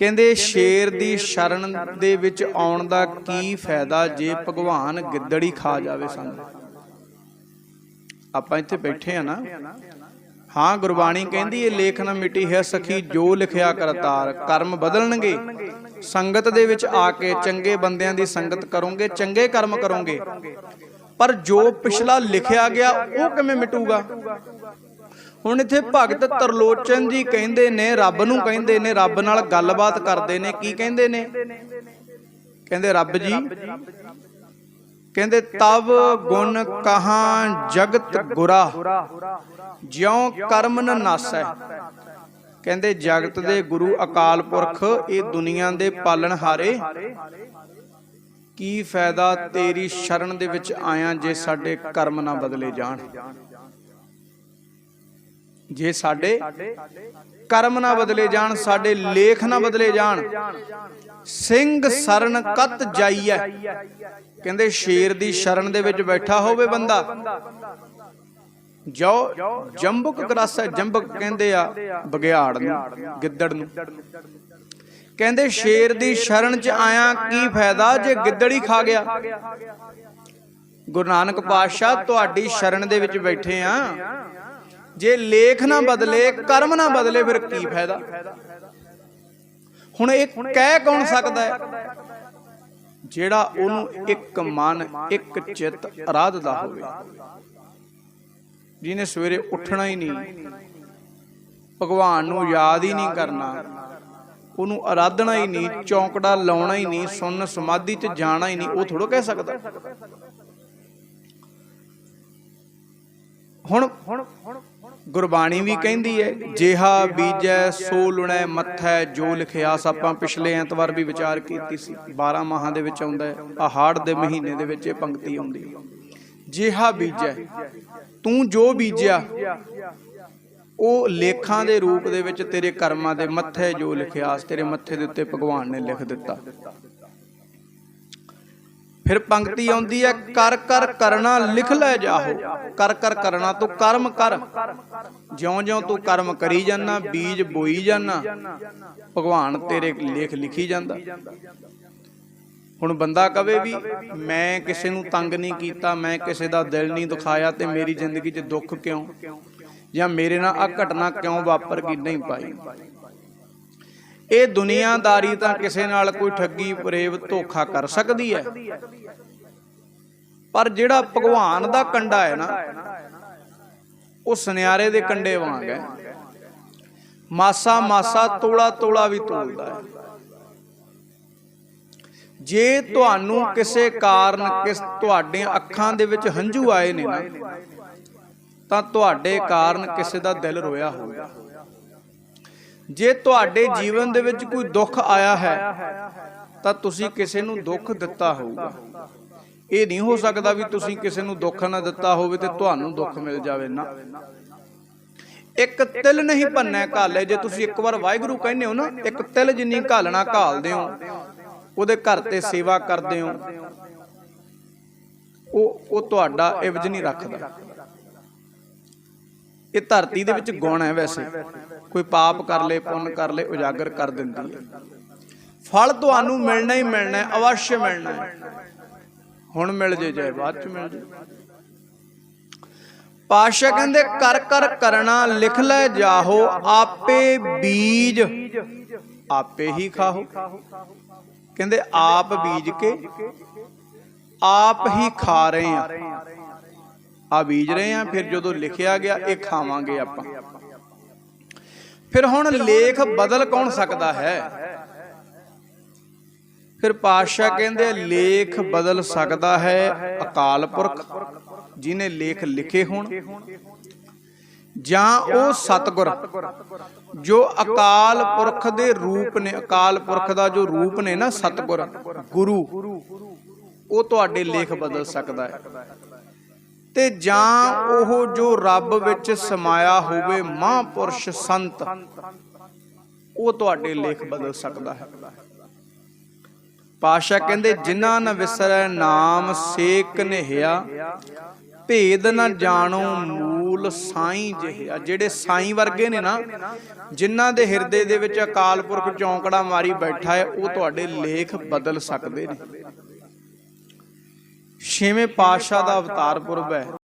ਕਹਿੰਦੇ ਸ਼ੇਰ ਦੀ ਸ਼ਰਨ ਦੇ ਵਿੱਚ ਆਉਣ ਦਾ ਕੀ ਫਾਇਦਾ ਜੇ ਭਗਵਾਨ ਗਿੱਦੜੀ ਖਾ ਜਾਵੇ ਸਾਨੂੰ? ਆਪਾਂ ਇੱਥੇ ਬੈਠੇ ਆ ਨਾ। ਹਾਂ ਗੁਰਬਾਣੀ ਕਹਿੰਦੀ ਇਹ ਲੇਖ ਨਾ ਮਿਟੀ ਹੈ ਸਖੀ ਜੋ ਲਿਖਿਆ ਕਰਤਾਰ ਕਰਮ ਬਦਲਣਗੇ। ਸੰਗਤ ਦੇ ਵਿੱਚ ਆ ਕੇ ਚੰਗੇ ਬੰਦਿਆਂ ਦੀ ਸੰਗਤ ਕਰੋਗੇ ਚੰਗੇ ਕਰਮ ਕਰੋਗੇ। ਪਰ ਜੋ ਪਿਛਲਾ ਲਿਖਿਆ ਗਿਆ ਉਹ ਕਿਵੇਂ ਮਿਟੂਗਾ? ਹੁਣ ਇੱਥੇ ਭਗਤ ਤਰਲੋਚਨ ਜੀ ਕਹਿੰਦੇ ਨੇ ਰੱਬ ਨੂੰ ਕਹਿੰਦੇ ਨੇ ਰੱਬ ਨਾਲ ਗੱਲਬਾਤ ਕਰਦੇ ਨੇ ਕੀ ਕਹਿੰਦੇ ਨੇ? ਕਹਿੰਦੇ ਰੱਬ ਜੀ ਕਹਿੰਦੇ ਤਵ ਗੁਣ ਕਹਾਂ ਜਗਤ ਗੁਰਾ। ਜਿਉ ਕਰਮ ਨ ਨਾਸੈ। ਕਹਿੰਦੇ ਜਗਤ ਦੇ ਗੁਰੂ ਅਕਾਲ ਪੁਰਖ ਇਹ ਦੁਨੀਆ ਦੇ ਪਾਲਣਹਾਰੇ ਕੀ ਫਾਇਦਾ ਤੇਰੀ ਸ਼ਰਨ ਦੇ ਵਿੱਚ ਆਇਆ ਜੇ ਸਾਡੇ ਕਰਮ ਨਾ ਬਦਲੇ ਜਾਣ? ਜੇ ਸਾਡੇ ਕਰਮ ਨਾ ਬਦਲੇ ਜਾਣ, ਸਾਡੇ ਲੇਖ ਨਾ ਬਦਲੇ ਜਾਣ, ਸਿੰਘ ਸਰਨ ਕਤ ਜਾਈਐ। ਕਹਿੰਦੇ ਸ਼ੇਰ ਦੀ ਸ਼ਰਨ ਦੇ ਵਿੱਚ ਬੈਠਾ ਹੋਵੇ ਬੰਦਾ। ਜੋ ਜੰਬਕ ਕਰਾਸਾ ਜੰਬਕ ਕਹਿੰਦੇ ਆ ਬਗਿਆੜ ਨੂੰ, ਗਿੱਦੜ ਨੂੰ। ਕਹਿੰਦੇ ਸ਼ੇਰ ਦੀ ਸ਼ਰਨ ਚ ਆਇਆ ਕੀ ਫਾਇਦਾ ਜੇ ਗਿੱਦੜ ਹੀ ਖਾ ਗਿਆ? ਗੁਰੂ ਨਾਨਕ ਪਾਤਸ਼ਾਹ ਤੁਹਾਡੀ ਸ਼ਰਨ ਦੇ ਵਿੱਚ ਬੈਠੇ ਆ। ਜੇ ਲੇਖ ਨਾ ਬਦਲੇ ਕਰਮ ਨਾ ਬਦਲੇ ਫਿਰ ਕੀ ਫਾਇਦਾ? ਹੁਣ ਇਹ ਕਹਿ ਕੌਣ ਸਕਦਾ ਹੈ? ਜਿਹੜਾ ਉਹਨੂੰ ਇੱਕ ਮਨ ਇੱਕ ਚਿੱਤ ਅਰਾਧਦਾ ਹੋਵੇ। ਜਿਹਨੇ ਸਵੇਰੇ ਉੱਠਣਾ ਹੀ ਨਹੀਂ ਭਗਵਾਨ ਨੂੰ ਯਾਦ ਹੀ ਨਹੀਂ ਕਰਨਾ। ਉਹਨੂੰ ਅਰਾਧਨਾ ਹੀ ਨਹੀਂ ਚੌਂਕੜਾ ਲਾਉਣਾ ਹੀ ਨਹੀਂ ਸੁੰਨ ਸਮਾਧੀ 'ਚ ਜਾਣਾ ਹੀ ਨਹੀਂ ਉਹ ਥੋੜੋ ਕਹਿ ਸਕਦਾ। ਹੁਣ ਗੁਰਬਾਣੀ ਵੀ ਕਹਿੰਦੀ ਹੈ, ਜਿਹਾ ਬੀਜੈ ਸੋ ਲੁਣੈ, ਮੱਥੈ, ਜੋ ਲਿਖਿਆ ਆਪਾਂ ਪਿਛਲੇ ਐਤਵਾਰ ਵੀ ਵਿਚਾਰ ਕੀਤੀ ਸੀ। 12 ਮਾਹਾਂ ਦੇ ਵਿੱਚ ਆਉਂਦਾ ਹੈ ਹਾੜ ਦੇ ਮਹੀਨੇ ਦੇ ਵਿੱਚ ਇਹ ਪੰਕਤੀ ਆਉਂਦੀ ਹੈ। ਜਿਹਾ ਬੀਜੈ, ਤੂੰ ਜੋ ਬੀਜਿਆ, ਉਹ ਲੇਖਾਂ ਦੇ ਰੂਪ ਦੇ ਵਿੱਚ ਤੇਰੇ ਕਰਮਾਂ ਦੇ ਮੱਥੇ ਜੋ ਲਿਖਿਆ ਤੇਰੇ ਮੱਥੇ ਦੇ ਉੱਤੇ ਭਗਵਾਨ ਨੇ ਲਿਖ ਦਿੱਤਾ। ਫਿਰ ਪੰਕਤੀ ਆਉਂਦੀ ਹੈ, ਕਰ ਕਰ ਕਰਨਾ ਲਿਖ ਲੈ ਜਾਹੋ। ਕਰ ਕਰ ਕਰਨਾ ਤੂੰ ਕਰਮ ਕਰ। ਜਿਉਂ-ਜਿਉਂ ਤੂੰ ਕਰਮ ਕਰੀ ਜਾਂਦਾ, ਬੀਜ ਬੋਈ ਜਾਂਦਾ, ਭਗਵਾਨ ਤੇਰੇ ਲੇਖ ਲਿਖੀ ਜਾਂਦਾ। ਹੁਣ ਬੰਦਾ ਕਵੇ ਵੀ, ਮੈਂ ਕਿਸੇ ਨੂੰ ਤੰਗ ਨਹੀਂ ਕੀਤਾ, ਮੈਂ ਕਿਸੇ ਦਾ ਦਿਲ ਨਹੀਂ ਦੁਖਾਇਆ ਤੇ ਮੇਰੀ ਜ਼ਿੰਦਗੀ 'ਚ ਦੁੱਖ ਕਿਉਂ? ਜਾਂ ਮੇਰੇ ਨਾਲ ਆ ਘਟਨਾ ਕਿਉਂ ਵਾਪਰ ਗਈ? ਨਹੀਂ ਪਾਈ ਇਹ ਦੁਨੀਆਦਾਰੀ ਤਾਂ ਕਿਸੇ ਨਾਲ ਕੋਈ ਠੱਗੀ ਪ੍ਰੇਵ ਧੋਖਾ ਕਰ ਸਕਦੀ ਹੈ। ਪਰ ਜਿਹੜਾ ਭਗਵਾਨ ਦਾ ਕੰਡਾ ਹੈ ਨਾ, ਉਹ ਸੁਨਿਆਰੇ ਦੇ ਕੰਡੇ ਵਾਂਗ ਹੈ। ਮਾਸਾ ਮਾਸਾ ਤੋਲਾ ਤੋਲਾ ਵੀ ਤੋਲਦਾ ਹੈ। ਜੇ ਤੁਹਾਨੂੰ ਕਿਸੇ ਕਾਰਨ ਕਿਸ ਤੁਹਾਡੀਆਂ ਅੱਖਾਂ ਦੇ ਵਿੱਚ ਹੰਝੂ ਆਏ ਨੇ ਨਾ, ਤਾਂ ਤੁਹਾਡੇ ਕਾਰਨ ਕਿਸੇ ਦਾ ਦਿਲ ਰੋਇਆ ਹੋਵੇਗਾ ਜੇ ਤੁਹਾਡੇ ਜੀਵਨ ਦੇ ਵਿੱਚ ਕੋਈ ਦੁੱਖ ਆਇਆ ਹੈ ਤਾਂ ਤੁਸੀਂ ਕਿਸੇ ਨੂੰ ਦੁੱਖ ਦਿੱਤਾ ਹੋਊਗਾ। ਇਹ ਨਹੀਂ ਹੋ ਸਕਦਾ ਵੀ ਤੁਸੀਂ ਕਿਸੇ ਨੂੰ ਦੁੱਖ ਨਾ ਦਿੱਤਾ ਹੋਵੇ ਤੇ ਤੁਹਾਨੂੰ ਦੁੱਖ ਮਿਲ ਜਾਵੇ ਨਾ। ਇੱਕ ਤਿਲ ਨਹੀਂ ਭੰਨੈ ਘਾਲੇ ਜੇ ਤੁਸੀਂ ਇੱਕ ਵਾਰ ਵਾਹਿਗੁਰੂ ਕਹਿੰਦੇ ਹੋ ਨਾ ਇੱਕ ਤਿਲ ਜਿੰਨੀ ਘਾਲਣਾ ਘਾਲਦੇ ਹੋ ਉਹਦੇ ਘਰ ਤੇ ਸੇਵਾ ਕਰਦੇ ਹੋ। ਉਹ ਉਹ ਤੁਹਾਡਾ ਇਵਜ ਨਹੀਂ ਰੱਖਦਾ। ਇਹ ਧਰਤੀ ਦੇ ਵਿੱਚ ਗੁਣ ਹੈ ਵੈਸੇ। ਕੋਈ ਪਾਪ ਕਰ ਲੇ, ਪੁੰਨ ਕਰ ਲੇ, ਉਜਾਗਰ ਕਰ ਦਿੰਦੀ ਹੈ। ਫਲ ਤੁਹਾਨੂੰ ਮਿਲਣਾ ਹੀ ਮਿਲਣਾ ਹੈ ਅਵශ්‍ය ਮਿਲਣਾ ਹੈ। ਹੁਣ ਮਿਲ ਜੇ ਜਾਏ ਬਾਅਦ ਚ ਮਿਲ ਜੇ। ਪਾਸ਼ਾ ਕਹਿੰਦੇ, ਕਰ ਕਰ ਕਰਨਾ ਲਿਖ ਲੈ ਜਾਹੋ, ਆਪੇ ਬੀਜ, ਆਪੇ ਹੀ ਖਾਹੋ। ਕਹਿੰਦੇ, ਆਪ ਬੀਜ ਕੇ, ਆਪ ਹੀ ਖਾ ਰਹੇ ਆ ਆ ਬੀਜ ਰਹੇ ਆ ਫਿਰ ਜਦੋਂ ਲਿਖਿਆ ਗਿਆ ਇਹ ਖਾਵਾਂਗੇ ਆਪਾਂ। ਫਿਰ ਹੁਣ ਲੇਖ ਬਦਲ ਕੌਣ ਸਕਦਾ ਹੈ? ਫਿਰ ਪਾਤਸ਼ਾਹ ਕਹਿੰਦੇ ਲੇਖ ਬਦਲ ਸਕਦਾ ਹੈ ਅਕਾਲ ਪੁਰਖ। ਜਿਨੇ ਲੇਖ ਲਿਖੇ ਹੋਣ। ਜਾਂ ਉਹ ਸਤਗੁਰ। ਜੋ ਅਕਾਲ ਪੁਰਖ ਦੇ ਰੂਪ ਨੇ ਅਕਾਲ ਪੁਰਖ ਦਾ ਜੋ ਰੂਪ ਨੇ ਨਾ ਸਤਗੁਰ ਗੁਰੂ ਉਹ ਤੁਹਾਡੇ ਲੇਖ ਬਦਲ ਸਕਦਾ ਹੈ। ਤੇ ਜਾਂ ਉਹ ਜੋ ਰੱਬ ਵਿੱਚ ਸਮਾਇਆ ਹੋਵੇ ਮਹਾਂਪੁਰਸ਼ ਸੰਤ, ਉਹ ਤੁਹਾਡੇ ਲੇਖ ਬਦਲ ਸਕਦਾ ਹੈ। ਪਾਸ਼ਾ ਕਹਿੰਦੇ, ਜਿਨ੍ਹਾਂ ਨ ਵਿਸਰੈ ਨਾਮ ਸੇਕ ਨਿਹਿਆ, ਭੇਦ ਨਾ ਜਾਣੋ ਮੂਲ ਸਾਈ ਜਿਹਾ ਜਿਹੜੇ ਸਾਈ ਵਰਗੇ ਨੇ ਨਾ, ਜਿਨ੍ਹਾਂ ਦੇ ਹਿਰਦੇ ਦੇ ਵਿੱਚ ਅਕਾਲ ਪੁਰਖ ਚੌਂਕੜਾ ਮਾਰੀ ਬੈਠਾ ਹੈ, ਉਹ ਤੁਹਾਡੇ ਲੇਖ ਬਦਲ ਸਕਦੇ ਨੇ। ਛੇਵੇਂ ਪਾਤਸ਼ਾਹ ਦਾ ਅਵਤਾਰ ਪੁਰਬ ਹੈ।